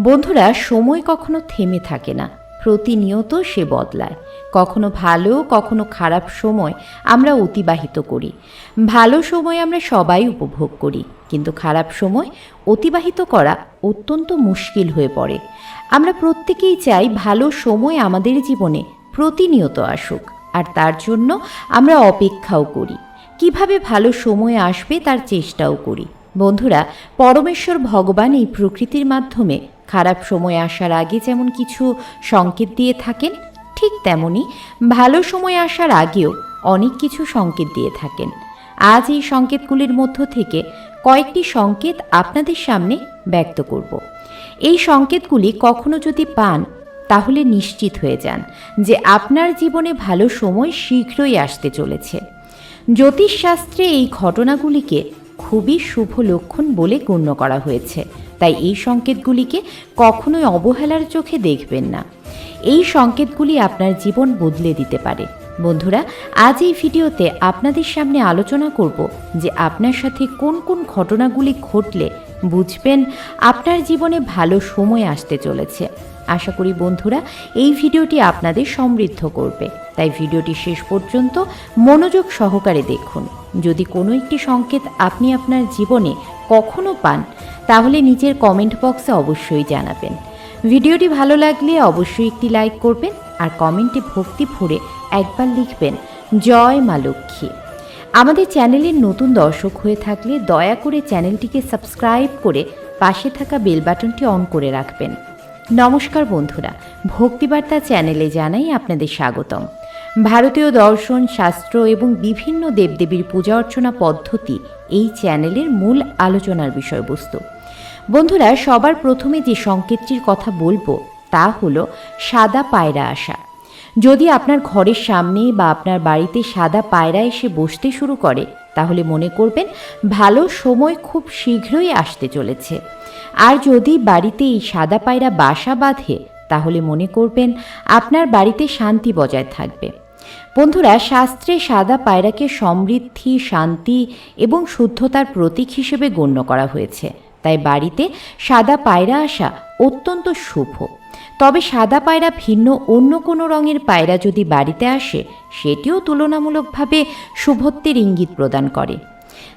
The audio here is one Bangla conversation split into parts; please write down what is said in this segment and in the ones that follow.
বন্ধুরা, সময় কখনো থেমে থাকে না, প্রতিনিয়ত সে বদলায়। কখনো ভালো, কখনো খারাপ সময় আমরা অতিবাহিত করি। ভালো সময় আমরা সবাই উপভোগ করি, কিন্তু খারাপ সময় অতিবাহিত করা অত্যন্ত মুশকিল হয়ে পড়ে। আমরা প্রত্যেকেই চাই ভালো সময় আমাদের জীবনে প্রতিনিয়ত আসুক, আর তার জন্য আমরা অপেক্ষাও করি। কীভাবে ভালো সময় আসবে তার চেষ্টাও করি। বন্ধুরা, পরমেশ্বর ভগবান এই প্রকৃতির মাধ্যমে খারাপ সময় আসার আগে যেমন কিছু সংকেত দিয়ে থাকেন, ঠিক তেমনি ভালো সময় আসার আগেও অনেক কিছু সংকেত দিয়ে থাকেন। আজ এই সংকেতগুলির মধ্য থেকে কয়েকটি সংকেত আপনাদের সামনে ব্যক্ত করব। এই সংকেতগুলি কখনো যদি পান, তাহলে নিশ্চিত হয়ে যান যে আপনার জীবনে ভালো সময় শীঘ্রই আসতে চলেছে। জ্যোতিষশাস্ত্রে এই ঘটনাগুলিকে খুবই শুভ লক্ষণ বলে গণ্য করা হয়েছে। তাই এই সংকেতগুলিকে কখনোই অবহেলার চোখে দেখবেন না। এই সংকেতগুলি আপনার জীবন বদলে দিতে পারে। বন্ধুরা, আজ এই ভিডিওতে আপনাদের সামনে আলোচনা করব যে আপনার সাথে কোন কোন ঘটনাগুলি ঘটলে বুঝবেন আপনার জীবনে ভালো সময় আসতে চলেছে। আশা করি বন্ধুরা, এই ভিডিওটি আপনাদের সমৃদ্ধ করবে। তাই ভিডিওটি শেষ পর্যন্ত মনোযোগ সহকারে দেখুন। যদি কোনো একটি সংকেত আপনি আপনার জীবনে কখনো পান, তাহলে নিচের কমেন্ট বক্সে অবশ্যই জানাবেন। ভিডিওটি ভালো লাগলে অবশ্যই একটি লাইক করবেন আর কমেন্টে ভক্তি ভরে একবার লিখবেন, জয় মা লক্ষ্মী। আমাদের চ্যানেলের নতুন দর্শক হয়ে থাকলে দয়া করে চ্যানেলটিকে সাবস্ক্রাইব করে পাশে থাকা বেল বাটনটি অন করে রাখবেন। নমস্কার বন্ধুরা, ভক্তিবার্তা চ্যানেলে জানাই আপনাদের স্বাগতম। ভারতীয় দর্শন, শাস্ত্র এবং বিভিন্ন দেবদেবীর পূজা অর্চনা পদ্ধতি এই চ্যানেলের মূল আলোচনার বিষয়বস্তু। বন্ধুরা, সবার প্রথমে যে সংকেতটির কথা বলব, তা হলো সাদা পায়রা আসা। যদি আপনার ঘরের সামনে বা আপনার বাড়িতে সাদা পায়রা এসে বসতে শুরু করে, তাহলে মনে করবেন ভালো সময় খুব শীঘ্রই আসতে চলেছে। আর যদি বাড়িতে এই সাদা পায়রা বাসা বাঁধে, তাহলে মনে করবেন আপনার বাড়িতে শান্তি বজায় থাকবে। বন্ধুরা, শাস্ত্রে সাদা পায়রাকে সমৃদ্ধি, শান্তি এবং শুদ্ধতার প্রতীক হিসেবে গণ্য করা হয়েছে। তাই বাড়িতে সাদা পায়রা আসা অত্যন্ত শুভ। তবে সাদা পায়রা ভিন্ন অন্য কোনো রঙের পায়রা যদি বাড়িতে আসে, সেটিও তুলনামূলকভাবে শুভত্বের ইঙ্গিত প্রদান করে।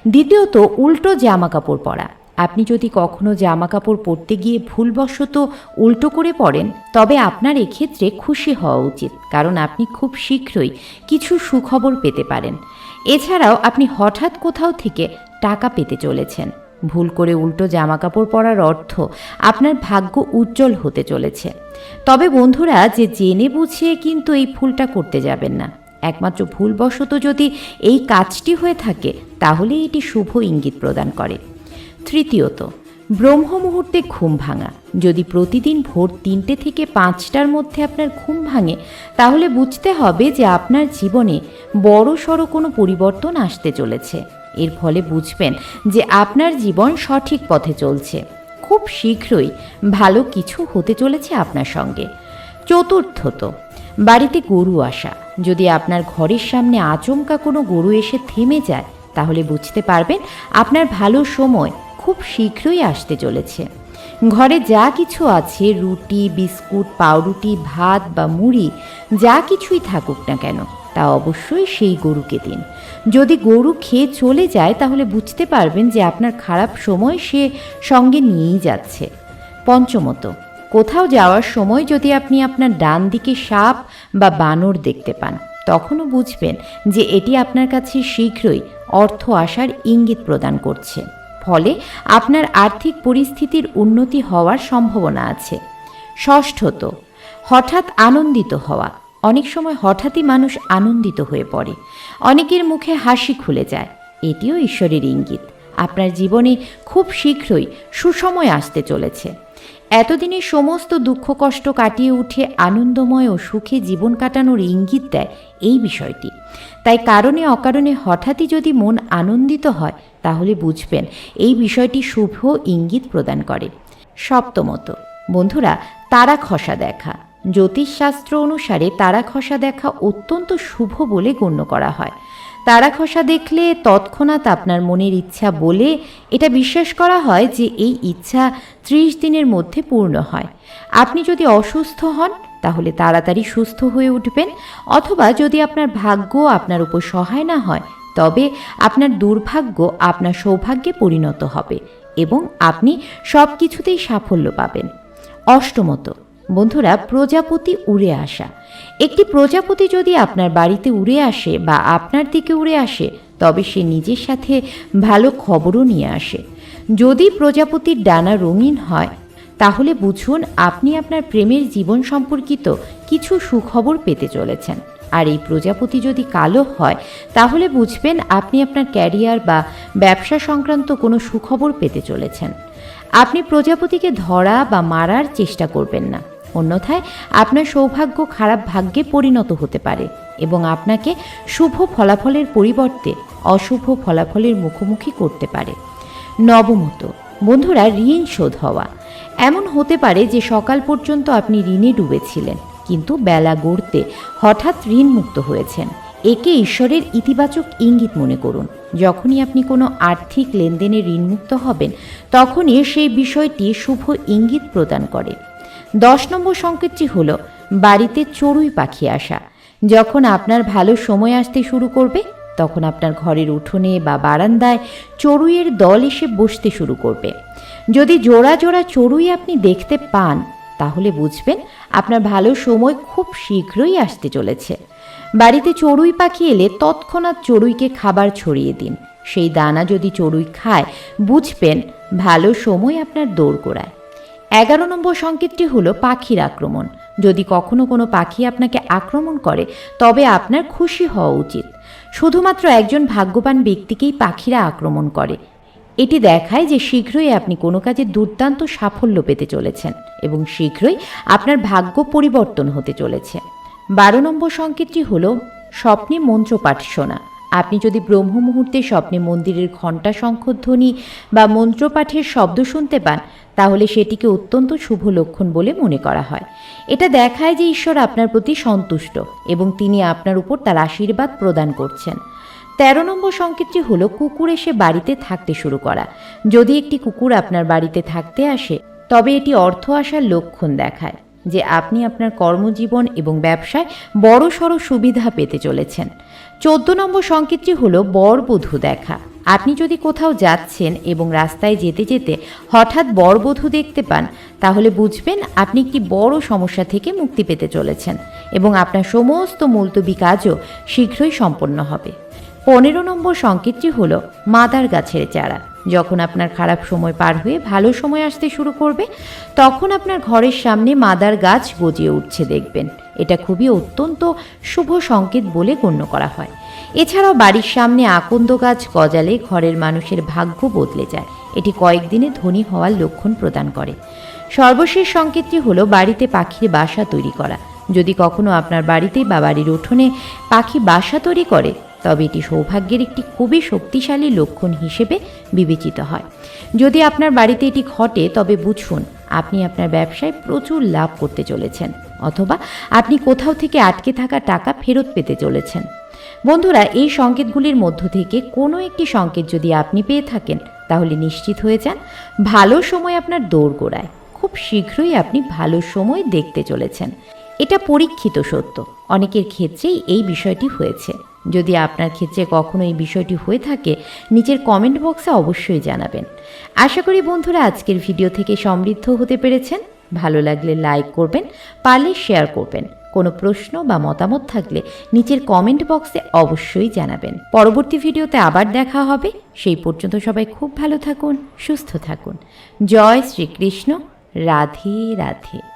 দ্বিতীয়ত, উল্টো জামা কাপড় পরা। আপনি যদি কখনো জামা কাপড় পরতে গিয়ে ভুলবশত উল্টো করে পড়েন তবে আপনার এক্ষেত্রে খুশি হওয়া উচিত, কারণ আপনি খুব শীঘ্রই কিছু সুখবর পেতে পারেন। এছাড়াও আপনি হঠাৎ কোথাও থেকে টাকা পেতে চলেছেন। ভুল করে উল্টো জামা কাপড় পরার অর্থ আপনার ভাগ্য উজ্জ্বল হতে চলেছে। তবে বন্ধুরা, যে জেনে বুঝিয়ে কিন্তু এই ভুলটা করতে যাবেন না। একমাত্র ভুলবশত যদি এই কাজটি হয়ে থাকে, তাহলে এটি শুভ ইঙ্গিত প্রদান করে। তৃতীয়ত ব্রহ্ম মুহূর্তে ঘুম ভাঙা। যদি প্রতিদিন ভোর তিনটে থেকে পাঁচটার মধ্যে আপনার ঘুম ভাঙে, তাহলে বুঝতে হবে যে আপনার জীবনে বড় সড়ো কোনো পরিবর্তন আসতে চলেছে। এর ফলে বুঝবেন যে আপনার জীবন সঠিক পথে চলছে। খুব শীঘ্রই ভালো কিছু হতে চলেছে আপনার সঙ্গে। চতুর্থত, বাড়িতে গরু আসা। যদি আপনার ঘরের সামনে আচমকা কোনো গরু এসে থেমে যায়, তাহলে বুঝতে পারবেন আপনার ভালো সময় খুব শীঘ্রই আসতে চলেছে। ঘরে যা কিছু আছে, রুটি, বিস্কুট, পাউরুটি, ভাত বা মুড়ি, যা কিছুই থাকুক না কেন, তা অবশ্যই সেই গরুকে দিন। যদি গরু খেয়ে চলে যায়, তাহলে বুঝতে পারবেন যে আপনার খারাপ সময় সে সঙ্গে নিয়েই যাচ্ছে। পঞ্চমত, কোথাও যাওয়ার সময় যদি আপনি আপনার ডান দিকে সাপ বা বানর দেখতে পান, তখনও বুঝবেন যে এটি আপনার কাছে শীঘ্রই অর্থ আসার ইঙ্গিত প্রদান করছে। ফলে আপনার আর্থিক পরিস্থিতির উন্নতি হওয়ার সম্ভাবনা আছে। ষষ্ঠত, হঠাৎ আনন্দিত হওয়া। অনেক সময় হঠাৎই মানুষ আনন্দিত হয়ে পড়ে। অনেকের মুখে হাসি খুলে যায়। এটিও ঈশ্বরের ইঙ্গিত। আপনার জীবনে খুব শীঘ্রই সুসময় আসতে চলেছে। এতদিনে সমস্ত দুঃখ কষ্ট কাটিয়ে উঠে আনন্দময় ও সুখে জীবন কাটানোর ইঙ্গিত দেয় এই বিষয়টি। তাই কারণে অকারণে হঠাৎই যদি মন আনন্দিত হয়, তাহলে বুঝবেন এই বিষয়টি শুভ ইঙ্গিত প্রদান করে। সপ্তমত, বন্ধুরা, তারা খসা দেখা। জ্যোতিষশাস্ত্র অনুসারে তারা খসা দেখা অত্যন্ত শুভ বলে গণ্য করা হয়। তারা খসা দেখলে তৎক্ষণাৎ আপনার মনের ইচ্ছা বলে এটা বিশ্বাস করা হয় যে এই ইচ্ছা ত্রিশ দিনের মধ্যে পূর্ণ হয়। আপনি যদি অসুস্থ হন তাহলে তাড়াতাড়ি সুস্থ হয়ে উঠবেন। অথবা যদি আপনার ভাগ্য আপনার উপর সহায় না হয়, তবে আপনার দুর্ভাগ্য আপনার সৌভাগ্যে পরিণত হবে এবং আপনি সব কিছুতেই সাফল্য পাবেন। অষ্টমত, বন্ধুরা, প্রজাপতি উড়ে আসা। একটি প্রজাপতি যদি আপনার বাড়িতে উড়ে আসে বা আপনার দিকে উড়ে আসে, তবে সে নিজের সাথে ভালো খবরও নিয়ে আসে। যদি প্রজাপতির ডানা রঙিন হয় তাহলে বুঝুন, আপনি আপনার প্রেমের জীবন সম্পর্কিত কিছু সুখবর পেতে চলেছেন। আর এই প্রজাপতি যদি কালো হয়, তাহলে বুঝবেন আপনি আপনার ক্যারিয়ার বা ব্যবসা সংক্রান্ত কোনো সুখবর পেতে চলেছেন। আপনি প্রজাপতিকে ধরা বা মারার চেষ্টা করবেন না। অন্যথায় আপনার সৌভাগ্য খারাপ ভাগ্যে পরিণত হতে পারে এবং আপনাকে শুভ ফলাফলের পরিবর্তে অশুভ ফলাফলের মুখোমুখি করতে পারে। নবমত বন্ধুরা, ঋণ শোধ হওয়া। এমন হতে পারে যে সকাল পর্যন্ত আপনি ঋণে ডুবেছিলেন, কিন্তু বেলা গড়তে হঠাৎ ঋণ মুক্ত হয়েছেন। একে ঈশ্বরের ইতিবাচক ইঙ্গিত মনে করুন। যখনই আপনি কোনো আর্থিক লেনদেনে ঋণমুক্ত হবেন, তখনই সেই বিষয়টি শুভ ইঙ্গিত প্রদান করে। দশ নম্বর সংকেতটি হল, বাড়িতে চড়ুই পাখি আসা। যখন আপনার ভালো সময় আসতে শুরু করবে তখন আপনার ঘরের উঠোনে বা বারান্দায় চড়ুইয়ের দল এসে বসতে শুরু করবে। যদি জোড়া জোড়া চড়ুই আপনি দেখতে পান, তাহলে বুঝবেন আপনার ভালো সময় খুব শীঘ্রই আসতে চলেছে। বাড়িতে চড়ুই পাখি এলে তৎক্ষণাৎ চড়ুইকে খাবার ছড়িয়ে দিন। সেই দানা যদি চড়ুই খায়, বুঝবেন ভালো সময় আপনার দৌড় গোড়ায়। এগারো নম্বর সংকেতটি হলো পাখির আক্রমণ। যদি কখনো কোনো পাখি আপনাকে আক্রমণ করে, তবে আপনার খুশি হওয়া উচিত। শুধুমাত্র একজন ভাগ্যবান ব্যক্তিকেই পাখিরা আক্রমণ করে। এটি দেখায় যে শীঘ্রই আপনি কোনো কাজে দুর্দান্ত সাফল্য পেতে চলেছেন এবং শীঘ্রই আপনার ভাগ্য পরিবর্তন হতে চলেছে। বারো নম্বর সংকেতটি হল, স্বপ্নে মন্ত্রপাঠ শোনা। আপনি যদি ব্রহ্ম মুহূর্তে স্বপ্নে মন্দিরের ঘণ্টা শঙ্খধ্বনি বা মন্ত্রপাঠের শব্দ শুনতে পান, তাহলে সেটিকে অত্যন্ত শুভ লক্ষণ বলে মনে করা হয়। এটা দেখায় যে ঈশ্বর আপনার প্রতি সন্তুষ্ট এবং তিনি আপনার উপর তার আশীর্বাদ প্রদান করছেন। তেরো নম্বর সংকেতটি হলো কুকুর এসে বাড়িতে থাকতে শুরু করা। যদি একটি কুকুর আপনার বাড়িতে থাকতে আসে, তবে এটি অর্থ আসার লক্ষণ দেখায়। যে আপনি আপনার কর্মজীবন এবং ব্যবসায় বড় সড়ো সুবিধা পেতে চলেছেন। চোদ্দ নম্বর সংকেতটি হল বরবধূ দেখা। আপনি যদি কোথাও যাচ্ছেন এবং রাস্তায় যেতে যেতে হঠাৎ বরবধূ দেখতে পান, তাহলে বুঝবেন আপনি একটি বড় সমস্যা থেকে মুক্তি পেতে চলেছেন এবং আপনার সমস্ত মুলতবি কাজও শীঘ্রই সম্পন্ন হবে। পনেরো নম্বর সংকেতটি হল মাদার গাছের চারা। যখন আপনার খারাপ সময় পার হয়ে ভালো সময় আসতে শুরু করবে, তখন আপনার ঘরের সামনে মাদার গাছ গজিয়ে উঠছে দেখবেন। এটা খুবই অত্যন্ত শুভ সংকেত বলে গণ্য করা হয়। এছাড়াও বাড়ির সামনে আকন্দ গাছ গজালে ঘরের মানুষের ভাগ্য বদলে যায়। এটি কয়েকদিনে ধনী হওয়ার লক্ষণ প্রদান করে। সর্বশেষ সংকেতটি হলো বাড়িতে পাখির বাসা তৈরি করা। যদি কখনো আপনার বাড়িতে বা বাড়ির উঠোনে পাখি বাসা তৈরি করে তবে এটি সৌভাগ্যের একটি খুবই শক্তিশালী লক্ষণ হিসেবে বিবেচিত হয়। যদি আপনার বাড়িতে এটি ঘটে, তবে বুঝুন, আপনি আপনার ব্যবসায় প্রচুর লাভ করতে চলেছেন, অথবা আপনি কোথাও থেকে আটকে থাকা টাকা ফেরত পেতে চলেছেন। বন্ধুরা, এই সংকেতগুলির মধ্য থেকে কোনো একটি সংকেত যদি আপনি পেয়ে থাকেন, তাহলে নিশ্চিত হয়ে যান, ভালো সময় আপনার দৌড় গোড়ায় খুব শীঘ্রই আপনি ভালো সময় দেখতে চলেছেন। এটা পরীক্ষিত সত্য। অনেকের ক্ষেত্রেই এই বিষয়টি হয়েছে। যদি আপনার ক্ষেত্রে কখনো এই বিষয়টি হয়ে থাকে, নিচের কমেন্ট বক্সে অবশ্যই জানাবেন। আশা করি বন্ধুরা আজকের ভিডিও থেকে সমৃদ্ধ হতে পেরেছেন। ভালো লাগলে লাইক করবেন, পারলে শেয়ার করবেন। কোনো প্রশ্ন বা মতামত থাকলে নিচের কমেন্ট বক্সে অবশ্যই জানাবেন। পরবর্তী ভিডিওতে আবার দেখা হবে। সেই পর্যন্ত সবাই খুব ভালো থাকুন, সুস্থ থাকুন। জয় শ্রীকৃষ্ণ। রাধে রাধে।